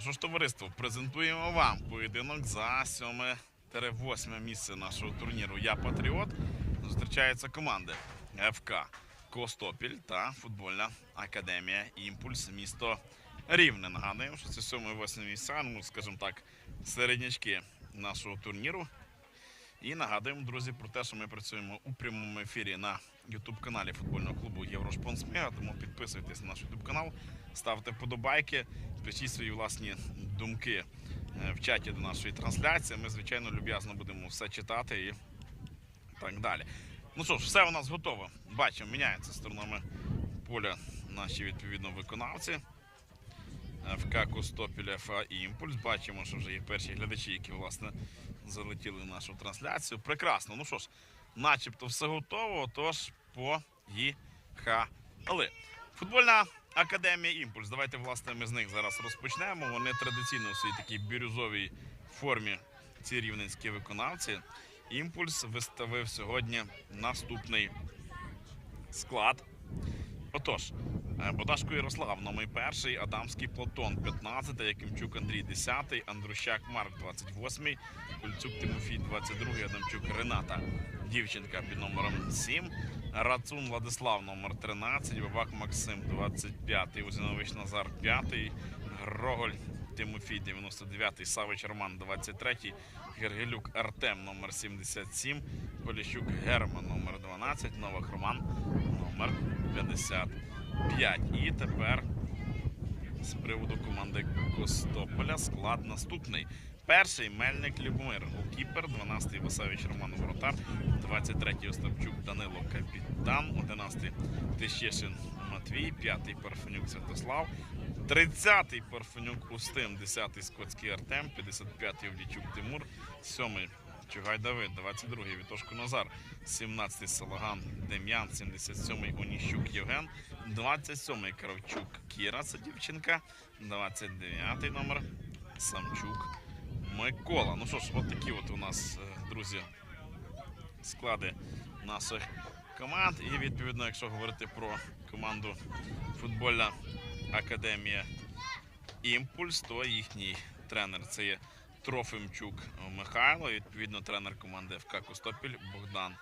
Ну що ж, товариство, презентуємо вам поєдинок за 7-8 місце нашого турніру Я Патріот. Зустрічаються команди ФК Костопіль та футбольна академія Імпульс місто Рівне. Нагадуємо, що це 7-8 місця, ну, скажімо так, середнячки нашого турніру. І нагадуємо, друзі, про те, що ми працюємо у прямому ефірі на Ютуб-каналі футбольного клубу Єврошпонсмега. Тому підписуйтесь на наш Ютуб канал, ставте вподобайки, пишіть свої власні думки е, в чаті до нашої трансляції. Ми, звичайно, люб'язно будемо все читати і так далі. Ну що ж, все у нас готово. Бачимо, міняються сторонами поля наші відповідно виконавці. ФК Костопіль ФА Імпульс. Бачимо, що вже є перші глядачі, які власне залетіли в нашу трансляцію. Прекрасно. Ну що ж, начебто все готово, тож поїхали. Футбольна академія Імпульс. Давайте, власне, ми з них зараз розпочнемо. Вони традиційно у своїй такій бірюзовій формі, ці рівненські виконавці. Імпульс виставив сьогодні наступний склад. Отож, е, Бодашко Ярослав, номер перший, Адамський Платон, 15, Якимчук Андрій, 10, Андрущак Марк, 28, Кульцюк Тимофій, 22, Адамчук Рената, дівчинка під номером 7, Рацун Владислав, номер 13, Бабак Максим, 25, Узінович Назар, 5, Гроголь Тимофій, 99, Савич Роман, 23, Гергелюк Артем, номер 77, Поліщук Герман, номер 12, Новак Роман, номер 55. І тепер з приводу команди Костополя склад наступний. Перший Мельник Любомир, голкіпер, 12-й Васевич Роман Воротар, 23-й Остапчук Данило Капітан, 11-й Тищишин Матвій, 5-й Парфенюк Святослав, 30-й Парфенюк Устим, 10-й Скотський Артем, 55-й Овдічук Тимур, 7-й Чугай Давид, 22-й Вітошко Назар, 17-й Салаган Дем'ян, 77-й Оніщук Євген, 27-й Кравчук Кіра, це дівчинка, 29-й номер Самчук Микола. Ну що ж, от такі от у нас, е, друзі, склади наших команд. І відповідно, якщо говорити про команду футбольна академія Імпульс, то їхній тренер це є Трофимчук Михайло, і відповідно тренер команди ФК Костопіль Богдан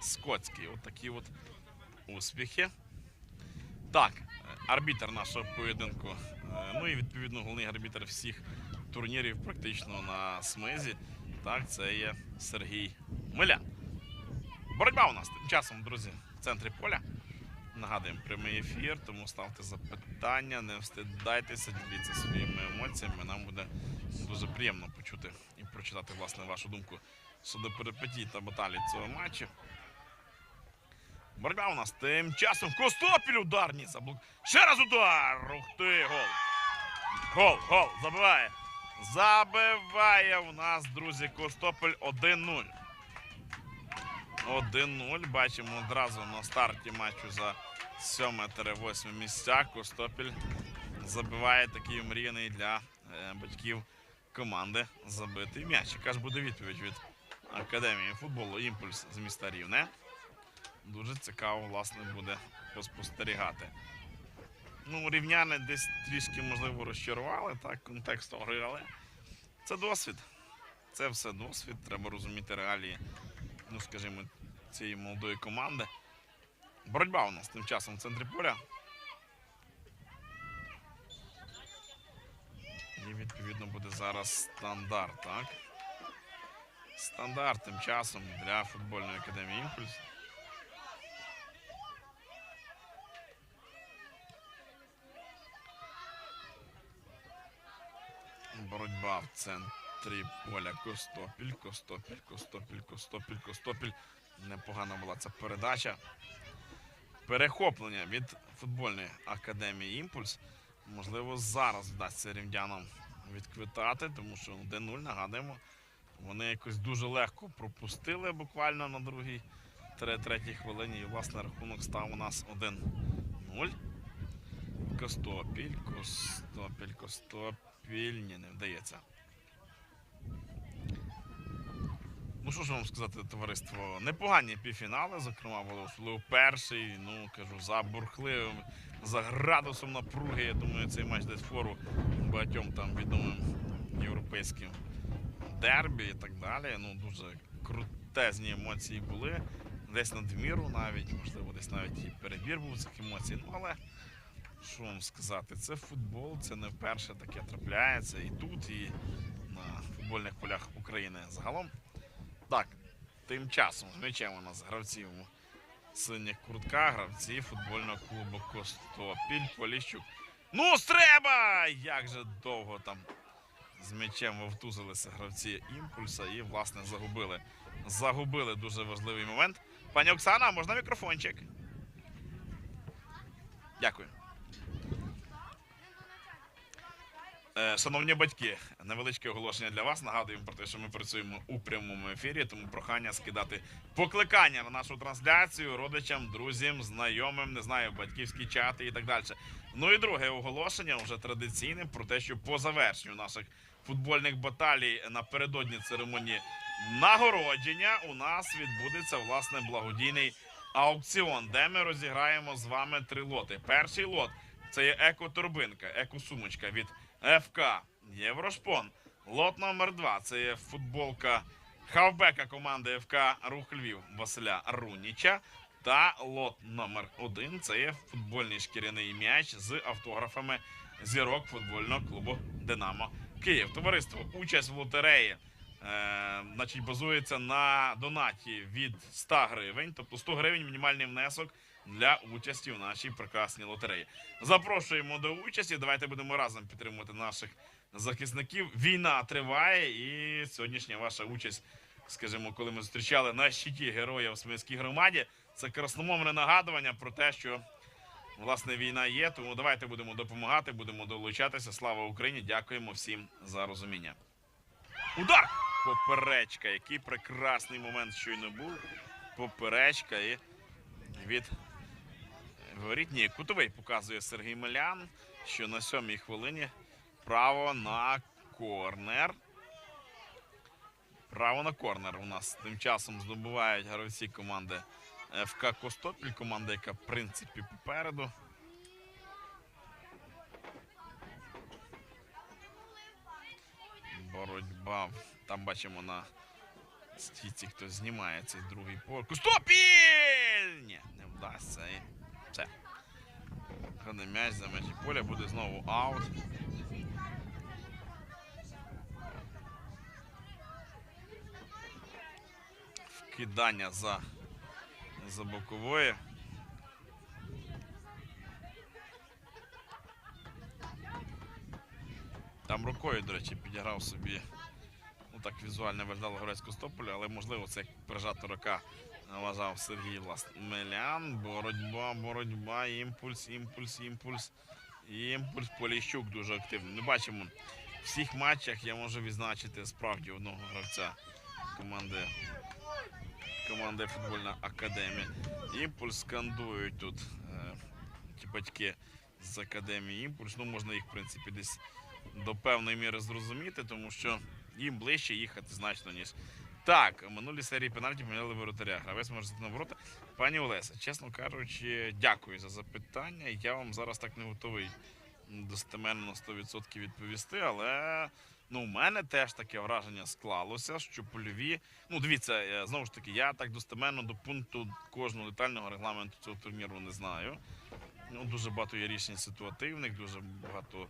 Скотський. От такі от успіхи. Так, е, арбітр нашого поєдинку. е, Ну і відповідно головний арбітр всіх турнірів практично на смизі. Так, це є Сергій Миля. Боротьба у нас тим часом, друзі, в центрі поля. Нагадуємо прямий ефір, тому ставте запитання, не встидайтеся, діліться своїми емоціями. Нам буде дуже приємно почути і прочитати власне вашу думку щодо перипетій та баталій цього матчу. Боротьба у нас тим часом Костопіль ударні заблок. Ще раз удар! Ух ти, гол! Гол, гол, забиває. Забиває у нас, друзі, Костопіль 1-0. 1-0. Бачимо одразу на старті матчу за 7-8 місця. Костопіль забиває такий мріяний для е, батьків команди забитий м'яч. Яка ж буде відповідь від Академії футболу Імпульс з міста Рівне. Дуже цікаво, власне, буде поспостерігати. Ну, рівняни десь трішки, можливо, розчарували так, контексту гри, але це досвід. Це все досвід. Треба розуміти реалії, ну, скажімо, цієї молодої команди. Боротьба у нас тим часом в центрі поля. І відповідно буде зараз стандарт, так? Стандарт тим часом для футбольної академії Імпульс. Боротьба в центрі поля Костопіль, Костопіль, Костопіль, Костопіль, Костопіль. Непогана була ця передача. Перехоплення від футбольної академії Імпульс. Можливо, зараз вдасться рівнянам відквитати, тому що 1-0, нагадуємо, вони якось дуже легко пропустили буквально на другій третій хвилині. І власне рахунок став у нас 1-0. Костопіль, Костопіль, Костопіль. Ні, не вдається. Ну що ж вам сказати, товариство? Непогані півфінали, зокрема, особливо перший, ну кажу, за бурхливими, за градусом напруги. Я думаю, цей матч десь фору багатьом там відомим європейським дербі і так далі. Ну, дуже крутезні емоції були. Десь надміру навіть, можливо, десь навіть і перебір був цих емоцій. Ну, але що вам сказати, це футбол, це не вперше таке трапляється і тут, і на футбольних полях України загалом. Так, тим часом з м'ячем у нас гравці у синіх куртках, гравці футбольного клубу Костопіль, Поліщук. Ну, стреба! Як же довго там з м'ячем вовтузилися гравці імпульса і, власне, загубили. Загубили дуже важливий момент. Пані Оксана, можна мікрофончик? Дякую. Е, Шановні батьки, невеличке оголошення для вас. Нагадуємо про те, що ми працюємо у прямому ефірі, тому прохання скидати покликання на нашу трансляцію родичам, друзям, знайомим, не знаю, батьківські чати і так далі. Ну і друге оголошення вже традиційне про те, що по завершенню наших футбольних баталій напередодні церемонії нагородження у нас відбудеться власне благодійний аукціон, де ми розіграємо з вами три лоти. Перший лот це є еко-торбинка, еко-сумочка від ФК Єврошпон. Лот номер два це є футболка хавбека команди ФК Рух Львів Василя Руніча. Та лот номер один це є футбольний шкіряний м'яч з автографами зірок футбольного клубу Динамо Київ. Товариство, участь в лотереї. Е, значить, базується на донаті від 100 гривень, тобто 100 гривень мінімальний внесок для участі в нашій прекрасній лотереї. Запрошуємо до участі. Давайте будемо разом підтримувати наших захисників. Війна триває, і сьогоднішня ваша участь, скажімо, коли ми зустрічали на щиті героя в Смільській громаді, це красномовне нагадування про те, що власне війна є. Тому давайте будемо допомагати, будемо долучатися. Слава Україні! Дякуємо всім за розуміння. Удар! Поперечка. Який прекрасний момент щойно був. Поперечка і від воріт. Ні, кутовий показує Сергій Мелян, що на сьомій хвилині право на корнер. Право на корнер у нас тим часом здобувають гравці команди ФК Костопіль, команда, яка в принципі попереду. Боротьба. Там бачимо на стійці хтось знімає цей другий поверх. Костопіль! Ні, не вдасться. Все. М'яч за межі поля, буде знову аут. Вкидання за, за бокової. Там рукою, до речі, підіграв собі. Ну так візуально виглядало гравець Костополя, але можливо це як прижата рука вважав Сергій власне. Мелян. Боротьба, боротьба, імпульс, імпульс, імпульс. Імпульс Поліщук дуже активний. Ми бачимо, в всіх матчах я можу відзначити справді одного гравця команди, команди футбольна академія. Імпульс скандують тут е, ті батьки з академії імпульс. Ну, можна їх, в принципі, десь до певної міри зрозуміти, тому що їм ближче їхати значно, ніж. Так, минулі серії пенальті поміняли воротаря. Гравець може зайти на ворота. Пані Олеся, чесно кажучи, дякую за запитання. Я вам зараз так не готовий достеменно на 100% відповісти, але ну, у мене теж таке враження склалося, що польові. Ну, дивіться, е, знову ж таки, я так достеменно до пункту кожного детального регламенту цього турніру не знаю. Ну, дуже багато є рішень ситуативних, дуже багато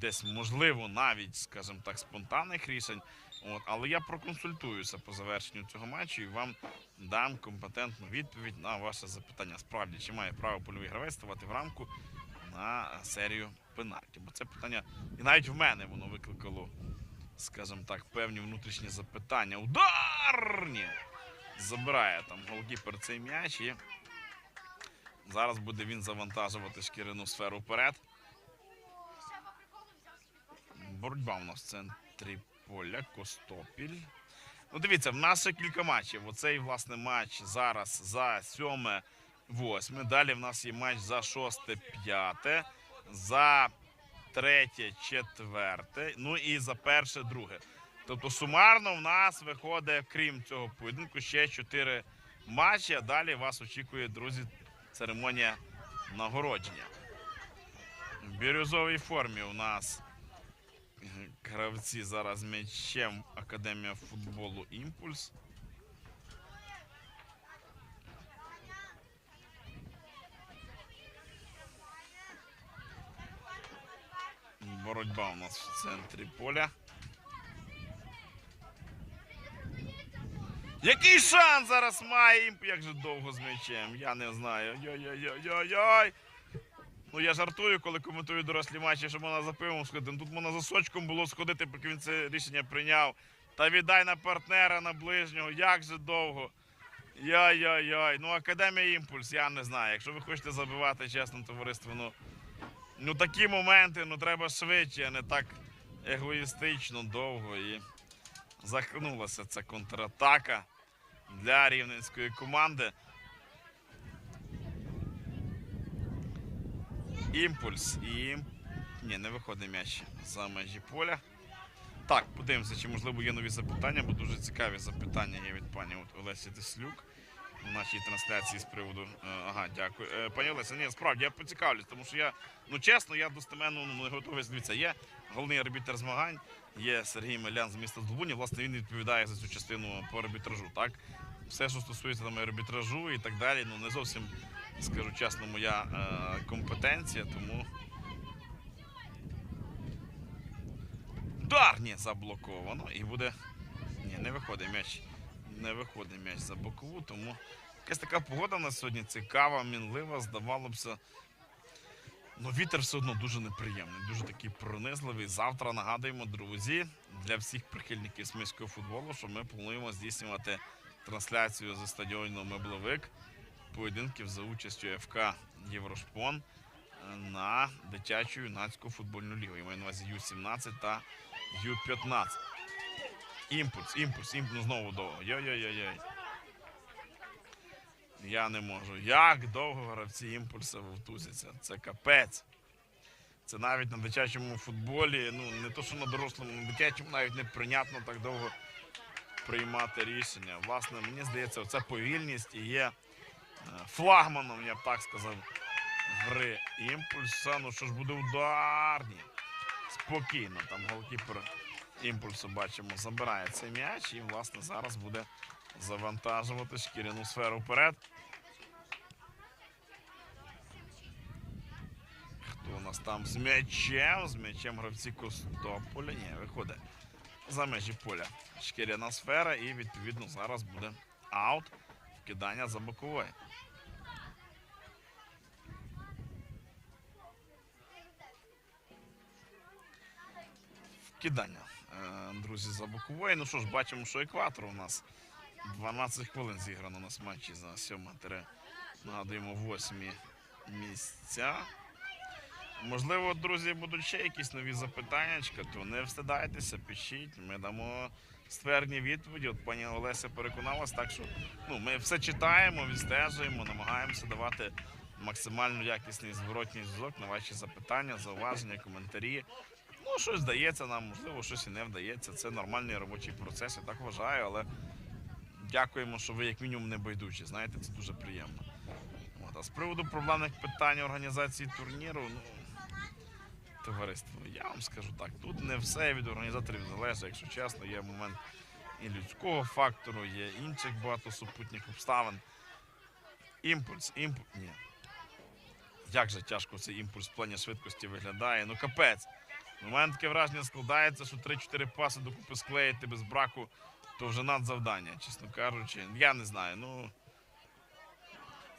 десь можливо навіть, скажімо так, спонтанних рішень. От, але я проконсультуюся по завершенню цього матчу і вам дам компетентну відповідь на ваше запитання. Справді, чи має право польовий гравець ставати в рамку на серію пенальті? Бо це питання, і навіть в мене воно викликало, скажімо так, певні внутрішні запитання. Удар! Ні! Забирає там голкіпер цей м'яч і зараз буде він завантажувати шкіряну сферу вперед. Боротьба у нас в центрі поля, Костопіль. Ну, дивіться, в нас ще кілька матчів. Оцей, власне, матч зараз за сьоме, восьме. Далі в нас є матч за шосте, п'яте, за третє, четверте, ну і за перше, друге. Тобто сумарно в нас виходить, крім цього поєдинку, ще чотири матчі. А далі вас очікує, друзі, церемонія нагородження. В бірюзовій формі у нас гравці зараз м'ячем Академія футболу Імпульс. Боротьба у нас в центрі поля. Який шанс зараз має імп? Як же довго з м'ячем? Я не знаю. Йой-йой-йой-йой. Ну я жартую, коли коментую дорослі матчі, що можна за пивом сходити. Ну, Тут можна за сочком було сходити, поки він це рішення прийняв. Та віддай на партнера, на ближнього. Як же довго. Яй-яй-яй. Ну, Академія Імпульс, я не знаю. Якщо ви хочете забивати, чесно, товариство, ну, ну такі моменти, ну треба швидше, а не так егоїстично довго. І захнулася ця контратака для рівненської команди. Імпульс і. Ні, не виходить м'яч за межі поля. Так, подивимося, чи можливо є нові запитання, бо дуже цікаві запитання є від пані Олесі Теслюк в нашій трансляції з приводу. е, Ага, дякую. Е, Пані Олеся, ні, справді я поцікавлюсь, тому що я, ну чесно, я достеменно ну, не готовий. Дивіться, є головний арбітр змагань, є Сергій Мелян з міста Здолбуні. Власне, він відповідає за цю частину по арбітражу. Так? Все, що стосується там арбітражу і так далі, ну не зовсім, скажу чесно, моя е, компетенція, тому. Удар! Заблоковано. І буде. Ні, не виходить м'яч. Не виходить м'яч за бокову, тому якась така погода на сьогодні цікава, мінлива, здавалося б. Ну, вітер все одно дуже неприємний, дуже такий пронизливий. Завтра нагадуємо, друзі, для всіх прихильників сміського футболу, що ми плануємо здійснювати трансляцію зі стадіону Мебловик поєдинків за участю ФК Єврошпон на дитячу юнацьку футбольну лігу. Я маю на увазі Ю-17 та Ю-15. Імпульс, імпульс, імпульс, ну знову довго. Йой-йой-йой. Я не можу. Як довго гравці імпульса вовтузяться? Це капець. Це навіть на дитячому футболі, ну не то, що на дорослому, на дитячому навіть неприйнятно так довго приймати рішення. Власне, мені здається, оця повільність і є флагманом, я б так сказав, гри імпульса. Ну що ж буде ударні. Спокійно, там голкіпер імпульсу бачимо, забирає цей м'яч і, власне, зараз буде завантажувати шкіряну сферу вперед. Хто у нас там з м'ячем? З м'ячем гравці Костополя. Ні, виходить за межі поля. Шкіряна сфера і відповідно зараз буде аут. Вкидання за бокової. Вкидання. Е, Друзі, за бокової. Ну що ж, бачимо, що екватор у нас 12 хвилин зіграно нас матчі за 7 тире. Нагадуємо, восьмі місця. Можливо, друзі, будуть ще якісь нові запитання, то не встидайтеся, пишіть. Ми дамо ствердні відповіді. От пані Олеся переконалась, так що ну, ми все читаємо, відстежуємо, намагаємося давати максимально якісний зворотній зв'язок на ваші запитання, зауваження, коментарі. Ну, щось вдається нам, можливо, щось і не вдається. Це нормальний робочий процес, я так вважаю, але дякуємо, що ви як мінімум не байдужі. Знаєте, це дуже приємно. От, а з приводу проблемних питань організації турніру, ну, товариство, я вам скажу так, тут не все від організаторів залежить, якщо чесно, є момент і людського фактору, є інших багато супутніх обставин. Імпульс, імпульс. Ні. Як же тяжко цей імпульс в плані швидкості виглядає. Ну капець. У мене таке враження складається, що 3-4 паси докупи склеїти без браку, то вже надзавдання, чесно кажучи. Я не знаю. Ну.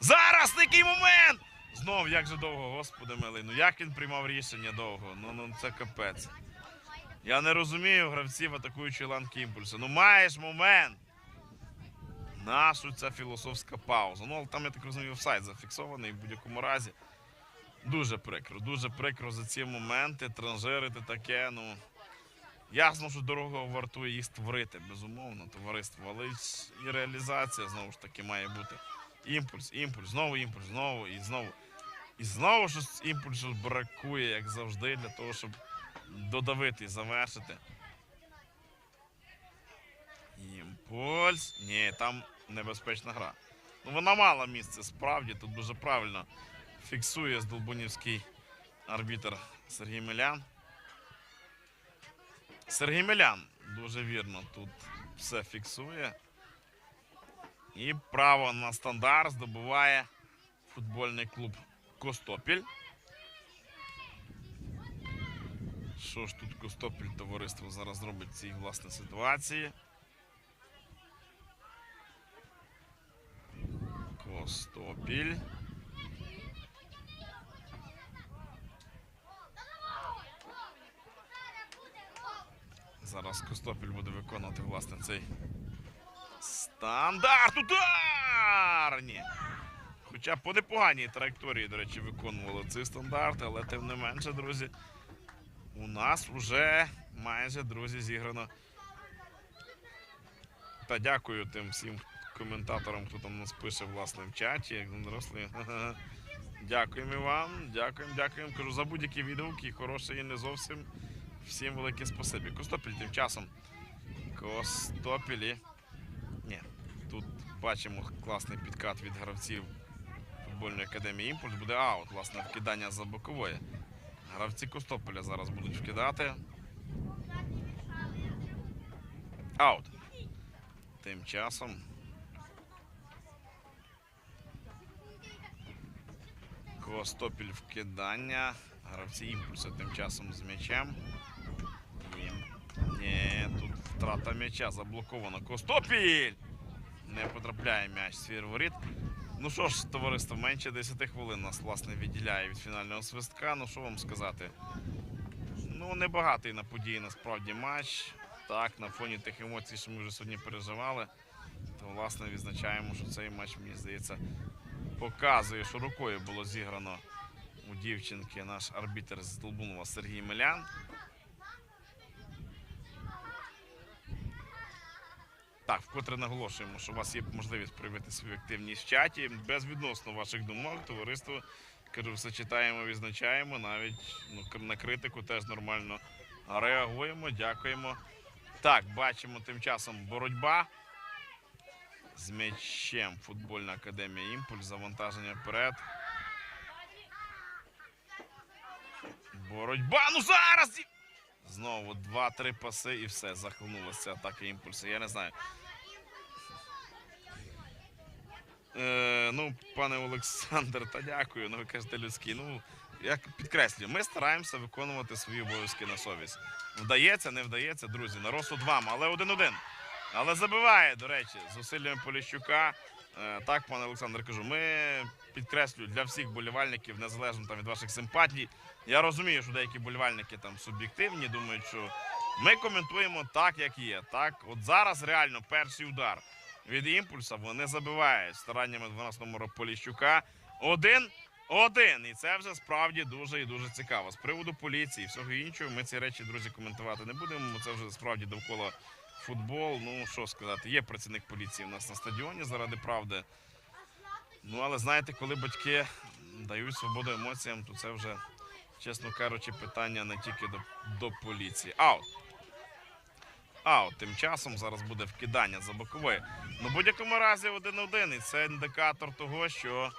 Зараз такий момент! Знов, як же довго, господи милий. Ну як він приймав рішення довго? Ну, ну це капець. Я не розумію гравців атакуючої ланки імпульсу. Ну маєш момент. Нашу ця філософська пауза. Ну, але там, я так розумію, офсайд зафіксований в будь-якому разі. Дуже прикро, дуже прикро за ці моменти, транжирити таке. Ну ясно, що дорого вартує їх створити, безумовно, товариство. Але і реалізація знову ж таки має бути. Імпульс, імпульс, знову імпульс, знову і знову. І знову щось імпульсу бракує, як завжди, для того, щоб додавити і завершити. Імпульс. Ні, там небезпечна гра. Ну, вона мала місце, справді, тут дуже правильно фіксує Здолбунівський арбітр Сергій Милян. Сергій Милян дуже вірно тут все фіксує. І право на стандарт здобуває футбольний клуб Костопіль. Що ж тут Костопіль товариство зараз робить в цій власне ситуації? Костопіль. Зараз Костопіль буде виконувати власне цей стандарт. Удар! Хоча по непоганій траєкторії, до речі, виконували цей стандарт, але тим не менше, друзі, у нас вже майже, друзі, зіграно. Та дякую тим всім коментаторам, хто там нас пише власне в чаті, як дорослі. Дякуємо вам, дякуємо, дякуємо. Кажу за будь-які відгуки, хороші і не зовсім. Всім велике спасибі. Костопіль тим часом. Костопілі. Ні, тут бачимо класний підкат від гравців футбольної академії Імпульс. Буде аут, власне, вкидання за бокової. Гравці Костополя зараз будуть вкидати. Аут. Тим часом. Костопіль вкидання. Гравці імпульсу тим часом з м'ячем. Ні, тут втрата м'яча заблокована. Костопіль! Не потрапляє м'яч свій воріт. Ну що ж, товариство, менше 10 хвилин нас власне відділяє від фінального свистка. Ну що вам сказати? Ну, небагатий на події насправді матч. Так, на фоні тих емоцій, що ми вже сьогодні переживали, то власне відзначаємо, що цей матч, мені здається, показує, що рукою було зіграно у дівчинки наш арбітр з Долбунова Сергій Милян. Так, вкотре наголошуємо, що у вас є можливість проявити свою активність в чаті. Безвідносно ваших думок, товариство. Кажу, все читаємо, відзначаємо. Навіть ну, на критику теж нормально реагуємо, дякуємо. Так, бачимо тим часом боротьба з м'ячем. Футбольна академія Імпульс. Завантаження вперед. Боротьба. Ну зараз! Знову два-три паси і все. Захлинулася атака імпульсу. Я не знаю. Е, ну, пане Олександр, та дякую. Ну, ви кажете людський. Ну, я підкреслюю, ми стараємося виконувати свої обов'язки на совість. Вдається, не вдається, друзі. На розсуд вам, але один-один. Але забиває, до речі, з зусиллями Поліщука. Е, так, пане Олександр, кажу, ми підкреслюю для всіх болівальників, незалежно там від ваших симпатій. Я розумію, що деякі болівальники там суб'єктивні, думають, що ми коментуємо так, як є. Так, от зараз реально перший удар від імпульса вони забивають стараннями 12 номера Поліщука. Один. Один, і це вже справді дуже і дуже цікаво. З приводу поліції і всього іншого, ми ці речі, друзі, коментувати не будемо. Це вже справді довкола футбол. Ну що сказати, є працівник поліції у нас на стадіоні заради правди. Ну але знаєте, коли батьки дають свободу емоціям, то це вже, чесно кажучи, питання не тільки до, до поліції. Аут. Аут. Тим часом зараз буде вкидання за бокової. Ну, в будь-якому разі один-один. І це індикатор того, що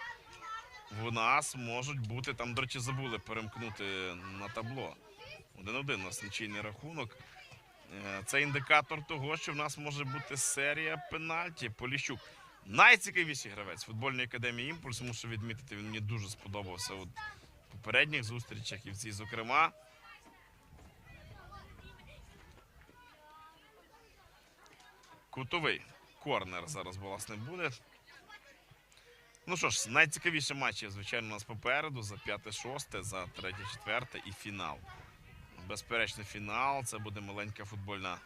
в нас можуть бути, там, до речі, забули перемкнути на табло. Один-один у нас нічийний рахунок. Е, Це індикатор того, що в нас може бути серія пенальті. Поліщук. Найцікавіший гравець футбольної академії імпульс, мушу відмітити, він мені дуже сподобався в попередніх зустрічах і в цій, зокрема. Кутовий корнер зараз власне буде. Ну що ж, найцікавіші матчі, звичайно, у нас попереду за 5-6, за 3-4 і фінал. Безперечно, фінал. Це буде маленька футбольна.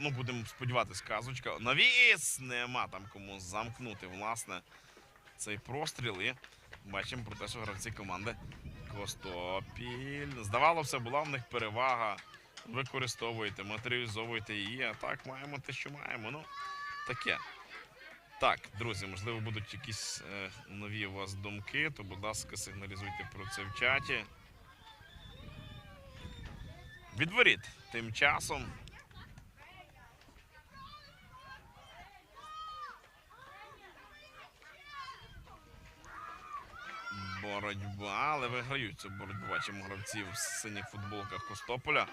Ну, будемо сподіватися, казочка. Навіс! Нема там кому замкнути, власне, цей простріл. І бачимо про те, що гравці команди Костопіль. Здавалося, була в них перевага. Використовуйте, матеріалізовуйте її. А так маємо те, що маємо. Ну, таке. Так, друзі, можливо, будуть якісь е, нові у вас думки, то, будь ласка, сигналізуйте про це в чаті. Відворіт тим часом. боротьба, але виграють цю боротьбу. Бачимо гравців в синіх футболках Костополя.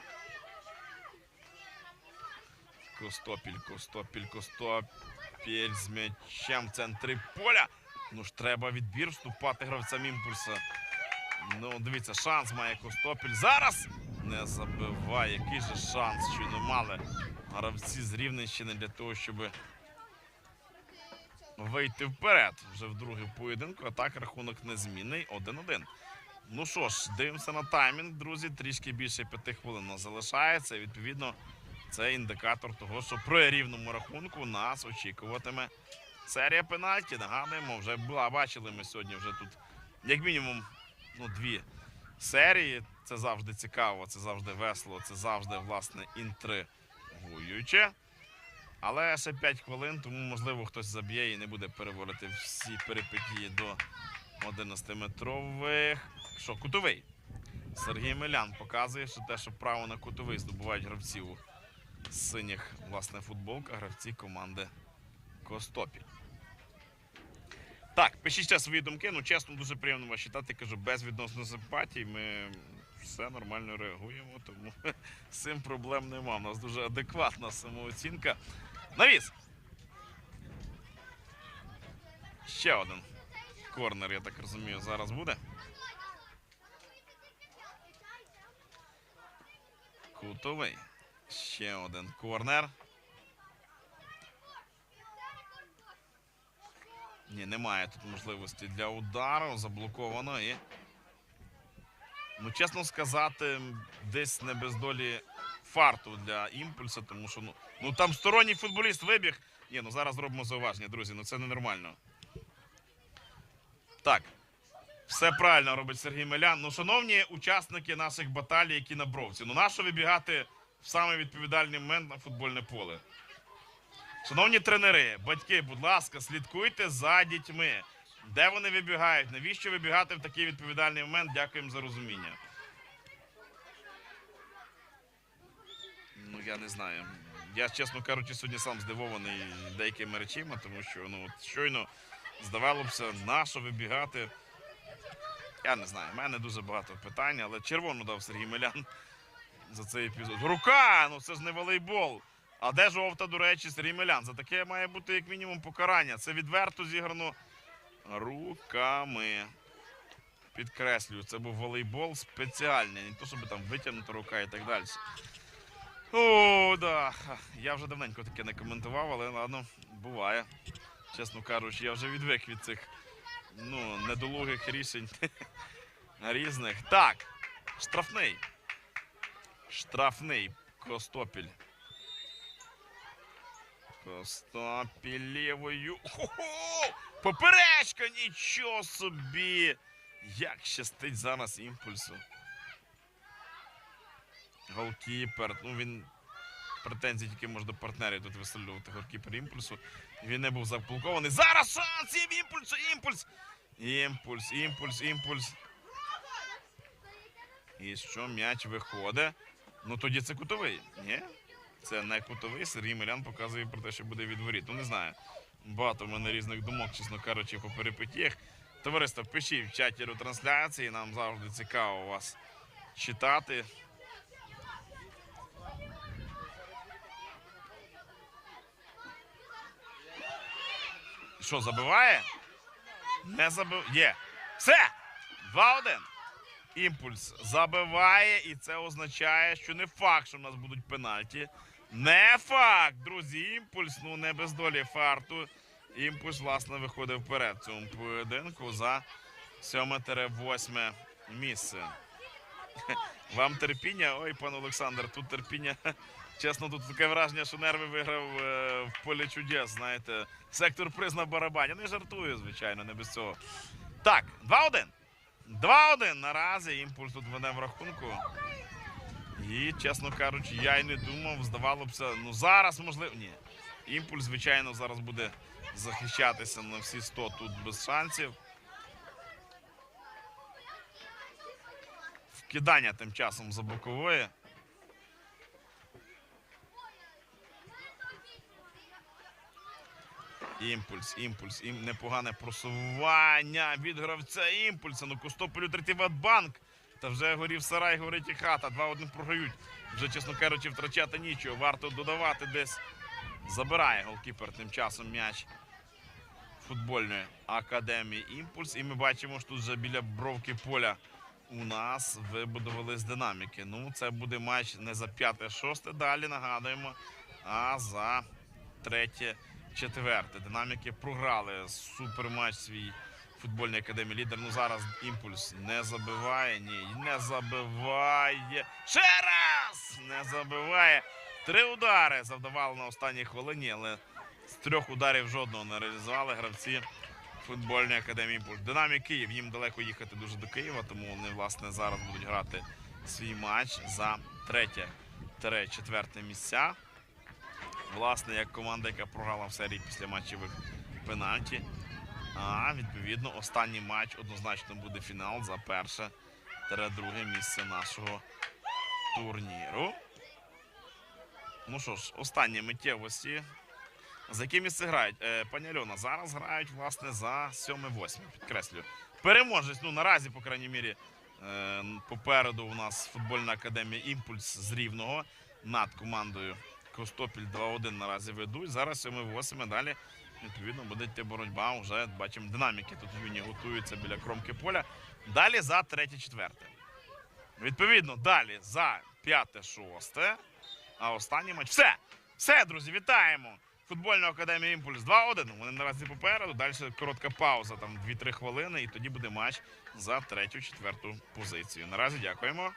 Костопіль, Костопіль, Костопіль з м'ячем в центрі поля. Ну ж треба відбір вступати гравцям імпульса. Ну, дивіться, шанс має Костопіль. Зараз не забиває. Який же шанс, що не мали гравці з Рівненщини для того, щоб вийти вперед. Вже в другий поєдинку. А так рахунок незмінний 1-1. Ну що ж, дивимося на таймінг, друзі. Трішки більше п'яти хвилин нас залишається. Відповідно, це індикатор того, що при рівному рахунку нас очікуватиме серія пенальті. Нагадуємо, вже була, бачили ми сьогодні вже тут як мінімум ну, дві серії. Це завжди цікаво, це завжди весело, це завжди, власне, інтригуюче. Але ще 5 хвилин, тому можливо хтось заб'є і не буде переводити всі перипетії до 11-метрових. Що, кутовий? Сергій Милян показує, що те, що право на кутовий здобувають гравці у синіх власне футболках, гравці команди Костопіль. Так, пишіть ще свої думки. Ну, чесно, дуже приємно вас читати. Кажу, без відносно симпатій. Ми все нормально реагуємо, тому з цим проблем нема. У нас дуже адекватна самооцінка. Навіс. Ще один корнер, я так розумію, зараз буде. Кутовий. Ще один корнер. Ні, немає тут можливості для удару. Заблоковано і. Ну, чесно сказати, десь не без долі фарту для імпульсу, тому що ну, ну там сторонній футболіст вибіг. Ні, ну зараз зробимо зауваження, друзі. Ну це ненормально. Так. Все правильно робить Сергій Мелян. Ну, шановні учасники наших баталій, які на бровці, ну нащо вибігати в самий відповідальний момент на футбольне поле? Шановні тренери, батьки, будь ласка, слідкуйте за дітьми. Де вони вибігають? Навіщо вибігати в такий відповідальний момент? Дякуємо за розуміння. Ну, я не знаю. Я, чесно кажучи, сьогодні сам здивований деякими речами, тому що ну, от щойно здавалося, на що вибігати. Я не знаю, в мене дуже багато питань, але червону дав Сергій Милян за цей епізод. Рука! Ну це ж не волейбол. А де жовта, до речі, Сергій Милян? За таке має бути як мінімум покарання. Це відверто зіграно руками. Підкреслюю, це був волейбол спеціальний, не то, щоб там витягнута рука і так далі. О, да. Я вже давненько таке не коментував, але ладно, буває. Чесно кажучи, я вже відвик від цих ну, недолугих рішень різних. Так, штрафний. Штрафний Костопіль. Костопіль лівою. Хо-хо! Поперечка! Нічого собі! Як щастить зараз імпульсу. Голкіпер. Ну він претензії тільки може до партнерів тут висловлювати голкіпер імпульсу. Він не був заблокований. Зараз шанс! Імпульсу! Імпульс! Імпульс, імпульс, імпульс. І що м'яч виходить? Ну тоді це кутовий. Ні? Це не кутовий. Сергій Милян показує про те, що буде від воріт. Ну не знаю. Багато в мене різних думок, чесно кажучи, по перипетіях. Товариство, пишіть в чаті ретрансляції. Нам завжди цікаво вас читати. Що, забиває? Не забив. Є. Все! 2-1. Імпульс забиває, і це означає, що не факт, що в нас будуть пенальті. Не факт, друзі. Імпульс, ну не без долі фарту. Імпульс, власне, виходить вперед в цьому поєдинку за 7-8 місце. Вам терпіння? Ой, пан Олександр, тут терпіння. Чесно, тут таке враження, що нерви виграв е, в полі чудес. Знаєте, сектор приз на барабані. Не жартую, звичайно, не без цього. Так, 2-1. 2-1 наразі. Імпульс тут веде в рахунку. І, чесно кажучи, я й не думав, здавалося ну зараз можливо. Ні. Імпульс, звичайно, зараз буде захищатися на всі 100 тут без шансів. Вкидання тим часом за бокової. Імпульс, імпульс, ім непогане просування від гравця імпульса. Ну, Костополю третій Ватбанк. Та вже горів сарай, горить і хата. 2-1 програють. Вже, чесно кажучи, втрачати нічого. Варто додавати десь. Забирає голкіпер тим часом м'яч футбольної академії Імпульс. І ми бачимо, що тут вже біля бровки поля у нас вибудувались динаміки. Ну, це буде матч не за п'яте-шосте. Далі нагадуємо, а за третє, четверте. Динаміки програли суперматч свій футбольній академії лідер. Ну зараз імпульс не забиває. Ні, не забиває. Ще раз! Не забиває. Три удари завдавали на останній хвилині, але з трьох ударів жодного не реалізували гравці футбольної академії Імпульс. Динамік Київ. Їм далеко їхати дуже до Києва, тому вони власне зараз будуть грати свій матч за третє тире четверте місця. Власне, як команда, яка програла в серії після матчевих пенальті. А відповідно, останній матч однозначно буде фінал за перше тире друге місце нашого турніру. Ну що ж, останні миттєвості. За яке місце грають? Е, пані Альона, зараз грають, власне, за 7-8, підкреслюю. Переможець, ну наразі, по крайній мірі, е, попереду у нас футбольна академія Імпульс з Рівного над командою Костопіль 2-1 наразі ведуть. Зараз 7-8, далі, відповідно, буде йти боротьба. Вже бачимо динаміки. Тут юні готуються біля кромки поля. Далі за третє-четверте. Відповідно, далі за п'яте-шосте. А останній матч. Все! Все, друзі, вітаємо! Футбольну академію Імпульс 2-1. Вони наразі попереду. Далі коротка пауза, там 2-3 хвилини, і тоді буде матч за третю-четверту позицію. Наразі дякуємо.